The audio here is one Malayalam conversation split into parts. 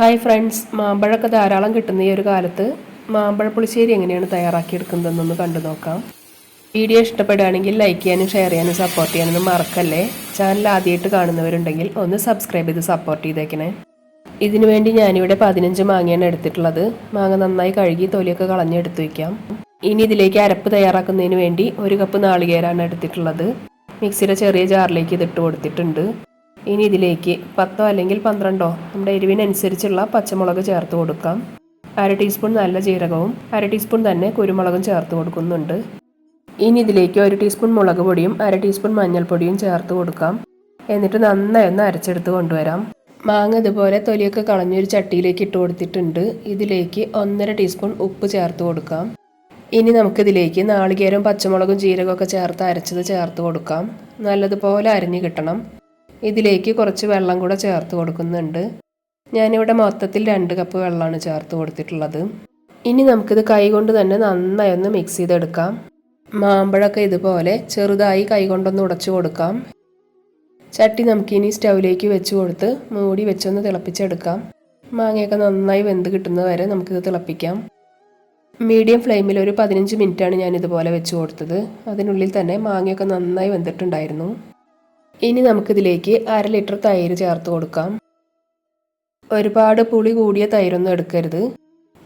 ഹായ് ഫ്രണ്ട്സ് മാമ്പഴമൊക്കെ ധാരാളം കിട്ടുന്ന ഈ ഒരു കാലത്ത് മാമ്പഴ പുളിശ്ശേരി എങ്ങനെയാണ് തയ്യാറാക്കിയെടുക്കുന്നതെന്നൊന്ന് കണ്ടു നോക്കാം. വീഡിയോ ഇഷ്ടപ്പെടുകയാണെങ്കിൽ ലൈക്ക് ചെയ്യാനും ഷെയർ ചെയ്യാനും സപ്പോർട്ട് ചെയ്യാനൊന്നും മറക്കല്ലേ? ചാനൽ ആദ്യമായിട്ട് കാണുന്നവരുണ്ടെങ്കിൽ ഒന്ന് സബ്സ്ക്രൈബ് ചെയ്ത് സപ്പോർട്ട് ചെയ്തേക്കണേ. ഇതിനു വേണ്ടി ഞാനിവിടെ പതിനഞ്ച് മാങ്ങയാണ് എടുത്തിട്ടുള്ളത്. മാങ്ങ നന്നായി കഴുകി തൊലിയൊക്കെ കളഞ്ഞെടുത്ത് വയ്ക്കാം. ഇനി ഇതിലേക്ക് അരപ്പ് തയ്യാറാക്കുന്നതിന് വേണ്ടി ഒരു കപ്പ് നാളികേരാണ് എടുത്തിട്ടുള്ളത്. മിക്സിയുടെ ചെറിയ ജാറിലേക്ക് ഇതിട്ട് കൊടുത്തിട്ടുണ്ട്. ഇനി ഇതിലേക്ക് പത്തോ അല്ലെങ്കിൽ പന്ത്രണ്ടോ നമ്മുടെ എരിവിനനുസരിച്ചുള്ള പച്ചമുളക് ചേർത്ത് കൊടുക്കാം. അര ടീസ്പൂൺ നല്ല ജീരകവും അര ടീസ്പൂൺ തന്നെ കുരുമുളകും ചേർത്ത് കൊടുക്കുന്നുണ്ട്. ഇനി ഇതിലേക്ക് ഒരു ടീസ്പൂൺ മുളക് പൊടിയും അര ടീസ്പൂൺ മഞ്ഞൾപ്പൊടിയും ചേർത്ത് കൊടുക്കാം. എന്നിട്ട് നന്നായി ഒന്ന് അരച്ചെടുത്ത് കൊണ്ടുവരാം. മാങ്ങ ഇതുപോലെ തൊലിയൊക്കെ കളഞ്ഞൊരു ചട്ടിയിലേക്ക് ഇട്ട് കൊടുത്തിട്ടുണ്ട്. ഇതിലേക്ക് ഒന്നര ടീസ്പൂൺ ഉപ്പ് ചേർത്ത് കൊടുക്കാം. ഇനി നമുക്കിതിലേക്ക് നാളികേരവും പച്ചമുളകും ജീരകമൊക്കെ ചേർത്ത് അരച്ചത് ചേർത്ത് കൊടുക്കാം. നല്ലതുപോലെ അരിഞ്ഞ് കിട്ടണം. ഇതിലേക്ക് കുറച്ച് വെള്ളം കൂടെ ചേർത്ത് കൊടുക്കുന്നുണ്ട്. ഞാനിവിടെ മൊത്തത്തിൽ രണ്ട് കപ്പ് വെള്ളമാണ് ചേർത്ത് കൊടുത്തിട്ടുള്ളത്. ഇനി നമുക്കിത് കൈ കൊണ്ട് തന്നെ നന്നായി ഒന്ന് മിക്സ് ചെയ്തെടുക്കാം. മാമ്പഴമൊക്കെ ഇതുപോലെ ചെറുതായി കൈ കൊണ്ടൊന്ന് ഉടച്ചു കൊടുക്കാം. ചട്ടി നമുക്കിനി സ്റ്റൗവിലേക്ക് വെച്ച് കൊടുത്ത് മൂടി വെച്ചൊന്ന് തിളപ്പിച്ചെടുക്കാം. മാങ്ങയൊക്കെ നന്നായി വെന്ത് കിട്ടുന്നത് വരെ നമുക്കിത് തിളപ്പിക്കാം. മീഡിയം ഫ്ലെയിമിൽ ഒരു പതിനഞ്ച് മിനിറ്റാണ് ഞാൻ ഇതുപോലെ വെച്ച് കൊടുത്തത്. അതിനുള്ളിൽ തന്നെ മാങ്ങയൊക്കെ നന്നായി വെന്തിട്ടുണ്ടായിരുന്നു. ഇനി നമുക്കിതിലേക്ക് അര ലിറ്റർ തൈര് ചേർത്ത് കൊടുക്കാം. ഒരുപാട് പുളി കൂടിയ തൈരൊന്നും എടുക്കരുത്.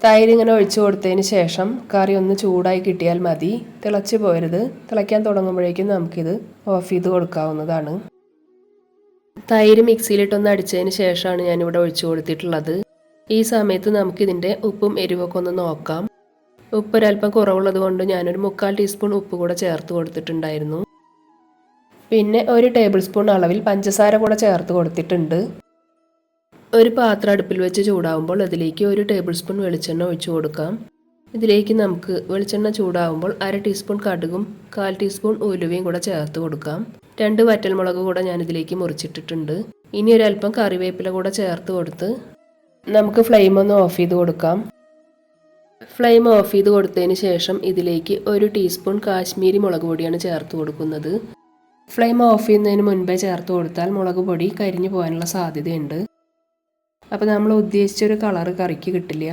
തൈര് ഇങ്ങനെ ഒഴിച്ചു കൊടുത്തതിന് ശേഷം കറി ഒന്ന് ചൂടായി കിട്ടിയാൽ മതി. തിളച്ച് പോരുത്. തിളയ്ക്കാൻ തുടങ്ങുമ്പോഴേക്കും നമുക്കിത് ഓഫ് ചെയ്ത് കൊടുക്കാവുന്നതാണ്. തൈര് മിക്സിയിലിട്ടൊന്ന് അടിച്ചതിന് ശേഷമാണ് ഞാനിവിടെ ഒഴിച്ചു കൊടുത്തിട്ടുള്ളത്. ഈ സമയത്ത് നമുക്കിതിന്റെ ഉപ്പും എരിവൊക്കെ ഒന്ന് നോക്കാം. ഉപ്പൊരൽപ്പം കുറവുള്ളത് കൊണ്ട് ഞാനൊരു മുക്കാൽ ടീസ്പൂൺ ഉപ്പ് കൂടെ ചേർത്ത് കൊടുത്തിട്ടുണ്ടായിരുന്നു. പിന്നെ ഒരു ടേബിൾ സ്പൂൺ അളവിൽ പഞ്ചസാര കൂടെ ചേർത്ത് കൊടുത്തിട്ടുണ്ട്. ഒരു പാത്രം അടുപ്പിൽ വെച്ച് ചൂടാവുമ്പോൾ അതിലേക്ക് ഒരു ടേബിൾ സ്പൂൺ വെളിച്ചെണ്ണ ഒഴിച്ചു കൊടുക്കാം. ഇതിലേക്ക് നമുക്ക് വെളിച്ചെണ്ണ ചൂടാവുമ്പോൾ അര ടീസ്പൂൺ കടുകും കാൽ ടീസ്പൂൺ ഉലുവയും കൂടെ ചേർത്ത് കൊടുക്കാം. രണ്ട് വറ്റൽമുളക് കൂടെ ഞാൻ ഇതിലേക്ക് മുറിച്ചിട്ടിട്ടുണ്ട്. ഇനി ഒരല്പം കറിവേപ്പില കൂടെ ചേർത്ത് കൊടുത്ത് നമുക്ക് ഫ്ലെയിം ഒന്ന് ഓഫ് ചെയ്ത് കൊടുക്കാം. ഫ്ലെയിം ഓഫ് ചെയ്ത് കൊടുത്തതിന് ശേഷം ഇതിലേക്ക് ഒരു ടീസ്പൂൺ കാശ്മീരി മുളക് പൊടിയാണ് ചേർത്ത് കൊടുക്കുന്നത്. ഫ്ലെയിം ഓഫ് ചെയ്യുന്നതിന് മുൻപേ ചേർത്ത് കൊടുത്താൽ മുളക് പൊടി കരിഞ്ഞു പോകാനുള്ള സാധ്യതയുണ്ട്. അപ്പോൾ നമ്മൾ ഉദ്ദേശിച്ചൊരു കളറ് കറിക്ക് കിട്ടില്ല.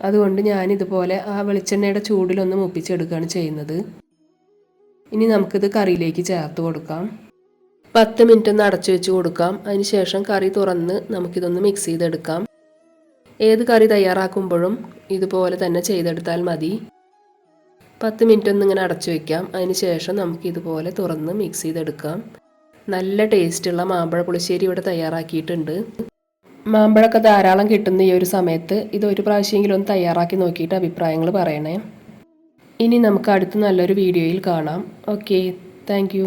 അതുകൊണ്ട് ഞാനിതുപോലെ ആ വെളിച്ചെണ്ണയുടെ ചൂടിലൊന്ന് മുപ്പിച്ചെടുക്കുകയാണ് ചെയ്യുന്നത്. ഇനി നമുക്കിത് കറിയിലേക്ക് ചേർത്ത് കൊടുക്കാം. പത്ത് മിനിറ്റ് ഒന്ന് അടച്ചു വെച്ച് കൊടുക്കാം. അതിനുശേഷം കറി തുറന്ന് നമുക്കിതൊന്ന് മിക്സ് ചെയ്തെടുക്കാം. ഏത് കറി തയ്യാറാക്കുമ്പോഴും ഇതുപോലെ തന്നെ ചെയ്തെടുത്താൽ മതി. പത്ത് മിനിറ്റ് ഒന്ന് ഇങ്ങനെ അടച്ചു വയ്ക്കാം അതിന് ശേഷം നമുക്ക് ഇതുപോലെ തുറന്ന് മിക്സ് ചെയ്തെടുക്കാം. നല്ല ടേസ്റ്റുള്ള മാമ്പഴ പുളിശ്ശേരി ഇവിടെ തയ്യാറാക്കിയിട്ടുണ്ട്. മാമ്പഴമൊക്കെ ധാരാളം കിട്ടുന്ന ഈ ഒരു സമയത്ത് ഇത് ഒരു പ്രാവശ്യമെങ്കിലും ഒന്ന് തയ്യാറാക്കി നോക്കിയിട്ട് അഭിപ്രായങ്ങൾ പറയണേ. ഇനി നമുക്ക് അടുത്ത നല്ലൊരു വീഡിയോയിൽ കാണാം. Okay thank